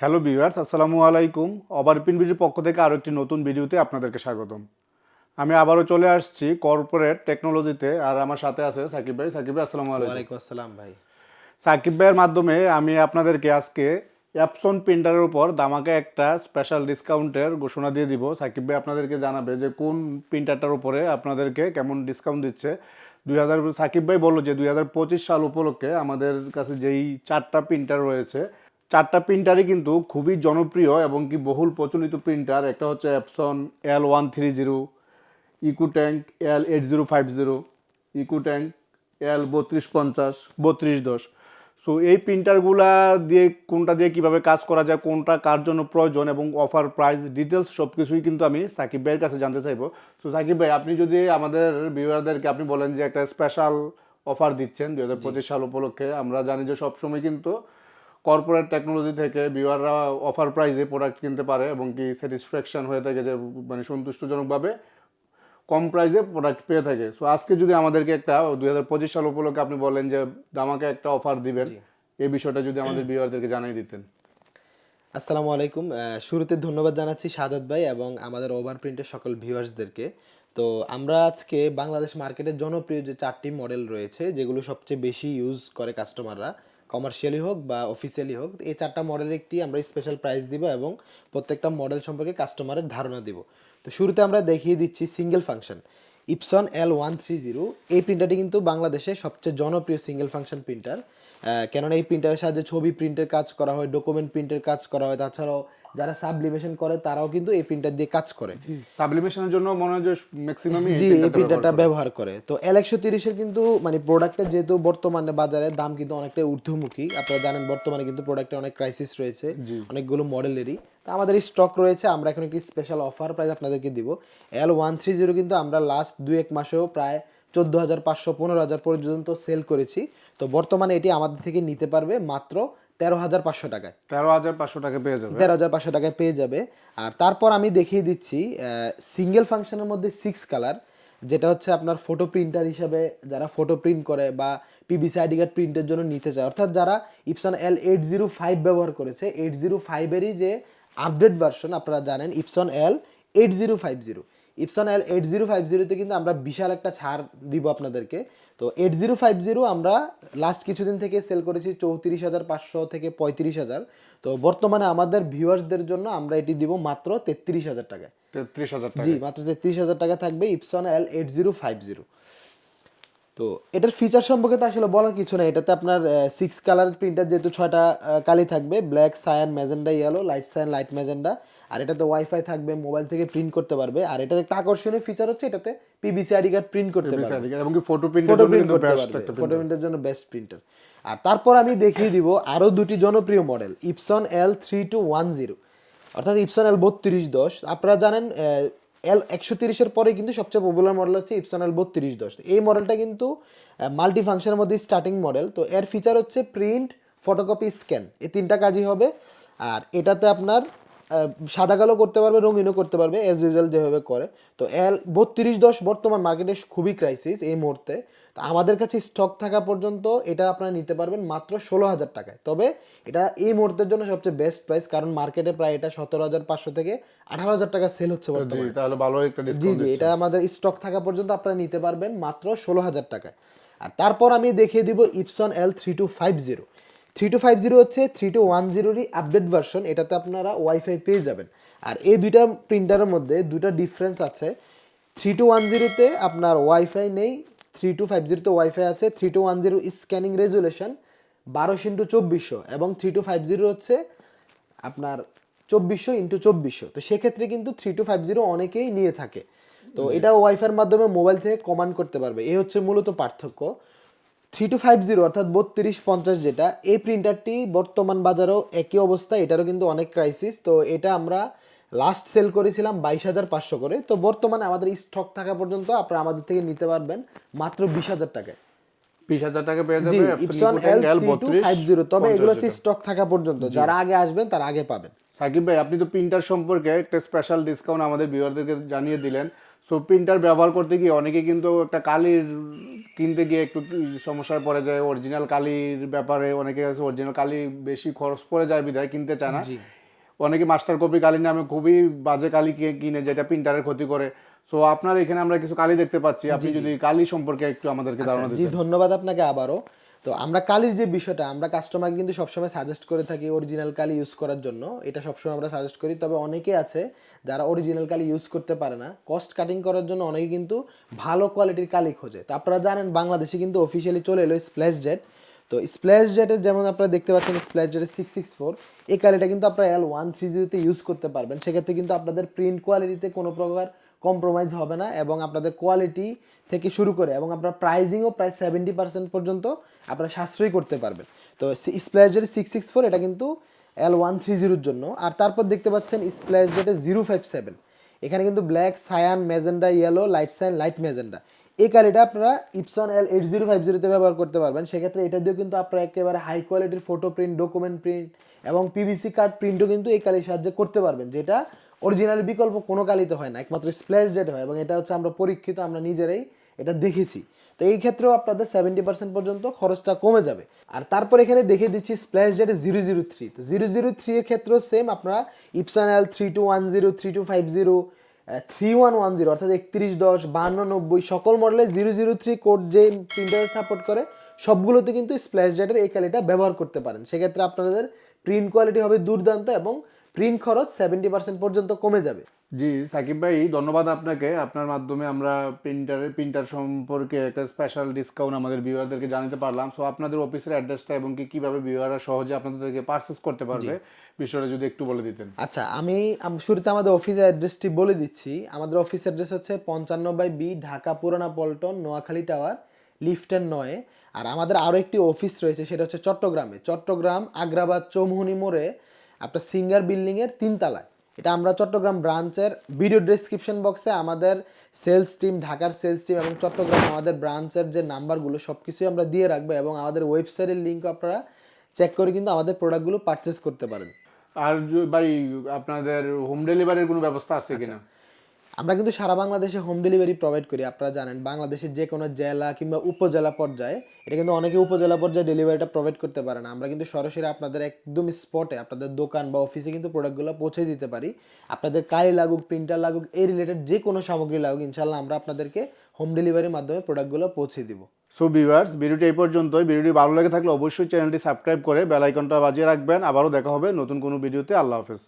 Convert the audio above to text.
Hello viewers আসসালামু আলাইকুম over pin বিডির পক্ষ থেকে আরও একটি নতুন ভিডিওতে আপনাদেরকে স্বাগতম। আমি আবারও চলে আসছি কর্পোরেট টেকনোলজিতে আর আমার সাথে আছে সাকিব ভাই। সাকিব ভাই আসসালামু আলাইকুম। আসসালাম ভাই। সাকিব ভাইয়ের মাধ্যমে আমি আপনাদেরকে আজকে অ্যাপসন প্রিন্টারের উপর দামাকে একটা স্পেশাল ডিসকাউন্টের ঘোষণা দিয়ে দিব। সাকিব ভাই আপনাদেরকে জানাবে যে কোন প্রিন্টারটার উপরে আপনাদেরকে কেমন ডিসকাউন্ট দিচ্ছে। দুই হাজার সাকিব ভাই বলল যে দুই হাজার পঁচিশ সাল উপলক্ষে আমাদের কাছে যেই চারটা প্রিন্টার রয়েছে চারটা প্রিন্টারই কিন্তু খুবই জনপ্রিয় এবং কি বহুল প্রচলিত প্রিন্টার একটা হচ্ছে Epson L one three zero eco tank L eight zero five zero eco tank L বত্রিশ পঞ্চাশ, বত্রিশ দশ। সো এই প্রিন্টারগুলা দিয়ে কোনটা দিয়ে কীভাবে কাজ করা যায়, কোনটা কার জন্য প্রয়োজন এবং অফার প্রাইস ডিটেলস সব কিছুই কিন্তু আমি সাকিব ভাইয়ের কাছে জানতে চাইব। তো সাকিব ভাই, আপনি যদি আমাদের ভিউয়ারদেরকে আপনি বলেন যে একটা স্পেশাল অফার দিচ্ছেন দুই হাজার পঁচিশ সাল উপলক্ষে, আমরা জানি যে সবসময় কিন্তু কর্পোরেট টেকনোলজি থেকে ভিউয়াররা অফার প্রাইজে প্রোডাক্ট কিনতে পারে এবং কি স্যাটিসফ্যাকশন হয়ে থাকে যে মানে সন্তুষ্টজনকভাবে কম প্রাইসে প্রোডাক্ট পেয়ে থাকে। সো আজকে যদি আমাদেরকে একটা দুই হাজার পঁচিশ সাল উপলক্ষে আপনি বলেন যে আমাকে একটা অফার দিবেন এই বিষয়টা যদি আমাদের ভিউয়ারদেরকে জানিয়ে দিতেন। আসসালামু আলাইকুম। শুরুতে ধন্যবাদ জানাচ্ছি সাদাত ভাই এবং আমাদের ওভার প্রিন্টের সকল ভিউয়ার্সদেরকে তো আমরা আজকে বাংলাদেশ মার্কেটের জনপ্রিয় যে চারটি মডেল রয়েছে যেগুলো সবচেয়ে বেশি ইউজ করে কাস্টমাররা কমার্শিয়ালি হোক বা অফিসিয়ালি হোক, এই চারটা মডেল একটি আমরা স্পেশাল প্রাইস দিব এবং প্রত্যেকটা মডেল সম্পর্কে কাস্টমারের ধারণা দিব। তো শুরুতে আমরা দেখিয়ে দিচ্ছি single function Epson L one three zero এই প্রিন্টারটি কিন্তু বাংলাদেশে সবচেয়ে জনপ্রিয় সিঙ্গেল ফাংশন প্রিন্টার কেননা এই প্রিন্টারের সাহায্যে ছবি প্রিন্টের কাজ করা হয় ডকুমেন্ট প্রিন্টের কাজ করা হয়। তাছাড়াও যারা সাবলিমেশন করে তারাও কিন্তু এই প্রিন্টার দিয়ে কাজ করে। সাবলিমেশনের জন্য মনে হয় যে ম্যাক্সিমামই জি এই প্রিন্টারটা ব্যবহার করে। তো এল একশো তিরিশের কিন্তু মানে প্রোডাক্টের যেহেতু বর্তমানে বাজারে দাম কিন্তু অনেকটাই ঊর্ধ্বমুখী। আপনারা জানেন বর্তমানে কিন্তু প্রোডাক্টের অনেক ক্রাইসিস রয়েছে অনেকগুলো মডেলেরই তো আমাদের স্টক রয়েছে আমরা এখন একটি স্পেশাল অফার প্রাইস আপনাদেরকে দিব। এল ওয়ান থ্রি জিরো কিন্তু আমরা লাস্ট দুই এক মাসেও প্রায় চোদ্দ হাজার পাঁচশো পনেরো হাজার পর্যন্ত সেল করেছি। তো বর্তমানে এটি আমাদের থেকে নিতে পারবে মাত্র তেরো হাজার পাঁচশো টাকায়। তেরো হাজার পাঁচশো টাকা পেয়ে যাবে। তেরো হাজার পাঁচশো টাকায় পেয়ে যাবে। আর তারপর আমি দেখিয়ে দিচ্ছি সিঙ্গেল ফাংশনের মধ্যে সিক্স কালার যেটা হচ্ছে আপনার ফটো প্রিন্টার হিসাবে যারা ফটো প্রিন্ট করে বা পিবিসি আইডি কার্ড প্রিন্টের জন্য নিতে চায়। অর্থাৎ যারা Epson L eight zero five ব্যবহার করেছে এইট জিরো ফাইভেরই যে আপডেট ভার্সন আপনারা জানেন Epson L eight zero five zero Epson L eight zero five জিরোতে কিন্তু আমরা বিশাল একটা ছাড় দিব আপনাদেরকে। তো এইট জিরো ফাইভ জিরো আমরা লাস্ট কিছুদিন থেকে সেল করেছি চৌত্রিশ হাজার পাঁচশো থেকে পঁয়ত্রিশ হাজার। তো বর্তমানে আমাদের ভিউয়ার্সদের জন্য আমরা এটি দিব মাত্র তেত্রিশ হাজার টাকায়। তেত্রিশ হাজার জি মাত্র তেত্রিশ হাজার টাকা থাকবে Epson L eight zero five zero. তো এটার ফিচার সম্পর্কে তো আসলে বলার কিছু না এটাতে আপনার সিক্স কালার প্রিন্টার যেহেতু ছয়টা কালি থাকবে। Black cyan magenta yellow light cyan light magenta আর এটাতে ওয়াইফাই থাকবে মোবাইল থেকে প্রিন্ট করতে পারবে। আর এটার একটা আকর্ষণীয় ফিচার হচ্ছে এটাতে পিবিসি আইডি কার্ড প্রিন্ট করতে পারবে। এবং ফটো প্রিন্টের ফটো প্রিন্ট করতে পারবে ফটো প্রিন্টের জন্য বেস্ট প্রিন্টার আর তারপর আমি দেখিয়ে দিব আরও দুটি জনপ্রিয় model Epson L three two one zero অর্থাৎ ইপসন এল বত্রিশ দশ। আপনারা জানেন এল একশো তিরিশের পরে কিন্তু সবচেয়ে পপুলার মডেল হচ্ছে ইপসন এল বত্রিশ দশ। এই মডেলটা কিন্তু মাল্টি ফাংশনের মধ্যে স্টার্টিং মডেল তো এর ফিচার হচ্ছে প্রিন্ট ফটোকপি স্ক্যান এই তিনটা কাজই হবে। আর এটাতে আপনার সাদা কালো করতে পারবে রঙিনও করতে পারবে এজ ইউজুয়াল যেভাবে করে। তো এল বত্রিশ দশ বর্তমান মার্কেটে খুবই ক্রাইসিস এই মুহূর্তে। তো আমাদের কাছে স্টক থাকা পর্যন্ত এটা আপনারা নিতে পারবেন মাত্র ষোলো হাজার টাকায়। তবে এটা এই মুহূর্তের জন্য সবচেয়ে বেস্ট প্রাইস কারণ মার্কেটে প্রায় এটা সতেরো হাজার পাঁচশো থেকে আঠারো হাজার টাকা সেল হচ্ছে জি বর্তমানে। তাহলে ভালো একটা জি জি এটা আমাদের স্টক থাকা পর্যন্ত আপনারা নিতে পারবেন মাত্র ষোলো হাজার টাকায়। আর তারপর আমি দেখিয়ে দিব Epson L three two five zero three two five zero হচ্ছে থ্রি টু ওয়ান জিরোরই আপডেট ভার্সন এটাতে আপনারা ওয়াইফাই পেয়ে যাবেন। আর এই দুইটা প্রিন্টারের মধ্যে দুটা ডিফারেন্স আছে। থ্রি টু ওয়ান জিরোতে আপনার ওয়াইফাই নেই থ্রি টু ফাইভ জিরোতে ওয়াইফাই আছে three two one zero scanning resolution বারোশো ইন্টু চব্বিশশো এবং থ্রি টু ফাইভ জিরো হচ্ছে আপনার চব্বিশশো ইন্টু চব্বিশশো। তো সেক্ষেত্রে কিন্তু থ্রি টু ফাইভ জিরো অনেকেই নিয়ে থাকে। তো এটা ওয়াইফাইয়ের মাধ্যমে মোবাইল থেকে কমান্ড করতে পারবে। এই হচ্ছে মূলত পার্থক্য। থ্রি টু ফাইভ জিরো অর্থাৎ বত্রিশ পঞ্চাশ যেটা এই প্রিন্টারটি বর্তমান বাজারেও একই অবস্থা এটারও কিন্তু অনেক ক্রাইসিস তো এটা আমরা লাস্ট সেল করেছিলাম বাইশ হাজার পাঁচশো করে। তো বর্তমানে আমাদের স্টক থাকা পর্যন্ত আপনারা আমাদের থেকে নিতে পারবেন মাত্র বিশ হাজার টাকায়। বিশ হাজার টাকা পেয়ে জি Epson L two five zero তবে এগুলো হচ্ছে স্টক থাকা পর্যন্ত। যারা আগে আসবেন তারা আগে পাবেন। সাকিব ভাই আপনি তো প্রিন্টার সম্পর্কে একটা স্পেশাল ডিসকাউন্ট আমাদের ভিউয়ারদেরকে জানিয়ে দিলেন। সো প্রিন্টার ব্যবহার করতে গিয়ে অনেকে কিন্তু একটা কালির কিনতে গিয়ে একটু সমস্যায় পড়ে যায়। অরিজিনাল কালির ব্যাপারে অনেকে আছে অরিজিনাল কালি বেশি খরচ পড়ে যায় বিধায় কিনতে চায় না। অনেকে মাস্টার কপি কালি নামে খুবই বাজে কালি কে- কিনে যেটা প্রিন্টারের ক্ষতি করে। সো আপনার এখানে আমরা কিছু কালি দেখতে পাচ্ছি। আপনি যদি কালি সম্পর্কে একটু আমাদেরকে ধারণা আচ্ছা, জি ধন্যবাদ আপনাকে আবারও। তো আমরা কালির যে বিষয়টা, আমরা কাস্টমারকে কিন্তু সবসময় সাজেস্ট করে থাকি অরিজিনাল কালি ইউজ করার জন্য। এটা সবসময় আমরা সাজেস্ট করি। তবে অনেকে আছে যারা অরিজিনাল কালি ইউজ করতে পারে না। কস্ট কাটিং করার জন্য অনেকে কিন্তু ভালো কোয়ালিটির কালি খোঁজে। তো আপনারা জানেন, বাংলাদেশে কিন্তু অফিসিয়ালি চলে এলো স্প্ল্যাশ জেট তো স্প্ল্যাশ জেটের যেমন আপনারা দেখতে পাচ্ছেন স্প্ল্যাশ জেটের সিক্স সিক্স ফোর এই কালিটা কিন্তু আপনারা এল ওয়ান থ্রি জিরোতে ইউজ করতে পারবেন। সেক্ষেত্রে কিন্তু আপনাদের প্রিন্ট কোয়ালিটিতে কোনো প্রকার কম্প্রোমাইজ হবে না এবং আপনাদের কোয়ালিটি থেকে শুরু করে এবং আপনার প্রাইজিংও প্রায় সেভেন্টি পার্সেন্ট পর্যন্ত আপনারা সাশ্রয়ী করতে পারবেন। তো স্প্ল্যাশ জেটের সিক্স সিক্স ফোর এটা কিন্তু এল ওয়ান থ্রি জিরোর জন্য। আর তারপর দেখতে পাচ্ছেন স্প্ল্যাশ জেটের জিরো ফাইভ সেভেন এখানে কিন্তু black cyan magenta yellow light cyan light magenta এই কালিটা আপনারা Epson L eight zero five জিরোতে ব্যবহার করতে পারবেন। সেক্ষেত্রে এটা দিয়েও কিন্তু আপনারা একেবারে হাই কোয়ালিটির ফটো প্রিন্ট ডকুমেন্ট প্রিন্ট এবং পিভিসি কার্ড প্রিন্টও কিন্তু এই কালির সাহায্যে করতে পারবেন, যেটা অরিজিনাল বিকল্প কোনো কালিতে হয় না, একমাত্র স্প্ল্যাশ জেট হয় এবং এটা হচ্ছে আমরা পরীক্ষিত, আমরা নিজেরাই এটা দেখেছি। তো এই ক্ষেত্রেও আপনাদের সেভেন্টি পার্সেন্ট পর্যন্ত খরচটা কমে যাবে। আর তারপর এখানে দেখে দিচ্ছি splash date zero zero three তো জিরো জিরো থ্রি এর ক্ষেত্রেও সেম আপনারা Epson L three two one zero three two five zero three one one zero অর্থাৎ একত্রিশ, দশ, বান্ন, নব্বই, সকল মডেলে জিরো জিরো থ্রি কোড যে প্রিন্টার সাপোর্ট করে, সবগুলোতে কিন্তু স্প্ল্যাশ ডেটের এই কালিটা ব্যবহার করতে পারেন। সেক্ষেত্রে আপনাদের প্রিন্ট কোয়ালিটি হবে দুর্দান্ত এবং প্রিন্ট খরচ সেভেন্টি পার্সেন্ট পর্যন্ত কমে যাবে। জি সাকিব ভাই ধন্যবাদ আপনাকে। আপনার মাধ্যমে আমরা প্রিন্টারের প্রিন্টার সম্পর্কে একটা স্পেশাল ডিসকাউন্ট আমাদের ভিউয়ারদেরকে জানাতে পারলাম। সো আপনাদের অফিসের অ্যাড্রেসটা এবং কি কীভাবে ভিউয়াররা সহজে আপনাদেরকে পারচেস করতে পারবে বিষয়টা যদি একটু বলে দিতেন। আচ্ছা আমি শুরুতে আমাদের অফিস অ্যাড্রেসটি বলে দিচ্ছি। আমাদের অফিস অ্যাড্রেস হচ্ছে পঞ্চান্ন বাই বি ঢাকা পুরানা পল্টন নোয়াখালী টাওয়ার লিফটের নয়ে। আর আমাদের আরও একটি অফিস রয়েছে সেটা হচ্ছে চট্টগ্রামে। চট্টগ্রাম আগ্রাবাদ চৌমুহনি মোড়ে আপনার সিঙ্গার বিল্ডিংয়ের তিনতলায়। এটা আমরা চট্টগ্রাম ব্রাঞ্চের ভিডিও ডিসক্রিপশন বক্সে আমাদের সেলস টিম ঢাকার সেলস টিম এবং চট্টগ্রাম আমাদের ব্রাঞ্চের যে নাম্বারগুলো সব কিছুই আমরা দিয়ে রাখব এবং আমাদের ওয়েবসাইটের লিঙ্ক আপনারা চেক করে কিন্তু আমাদের প্রোডাক্টগুলো পারচেস করতে পারেন। আর ভাই আপনাদের হোম ডেলিভারির কোনো ব্যবস্থা আছে কিনা? আমরা কিন্তু সারা বাংলাদেশে হোম ডেলিভারি প্রোভাইড করি, আপনারা জানেন। বাংলাদেশের যে কোনো জেলা কিংবা উপজেলা পর্যায়ে, এটা কিন্তু অনেকে উপজেলা পর্যায়ে ডেলিভারিটা প্রোভাইড করতে পারে না। আমরা কিন্তু সরাসরি আপনাদের একদম স্পটে আপনাদের দোকান বা অফিসে কিন্তু প্রোডাক্টগুলো পৌঁছে দিতে পারি। আপনাদের কালি লাগুক প্রিন্টার লাগুক, এই রিলেটেড যে কোনো সামগ্রী লাগুক ইনশাল্লাহ আমরা আপনাদেরকে হোম ডেলিভারির মাধ্যমে প্রোডাক্টগুলো পৌঁছে দিব। সো ভিউয়ার্স ভিডিওটি এই পর্যন্তই। ভিডিওটি ভালো লেগে থাকলে অবশ্যই চ্যানেলটি সাবস্ক্রাইব করে বেল আইকনটা বাজিয়ে রাখবেন। আবারও দেখা হবে নতুন কোনো ভিডিওতে আল্লাহ হাফেজ।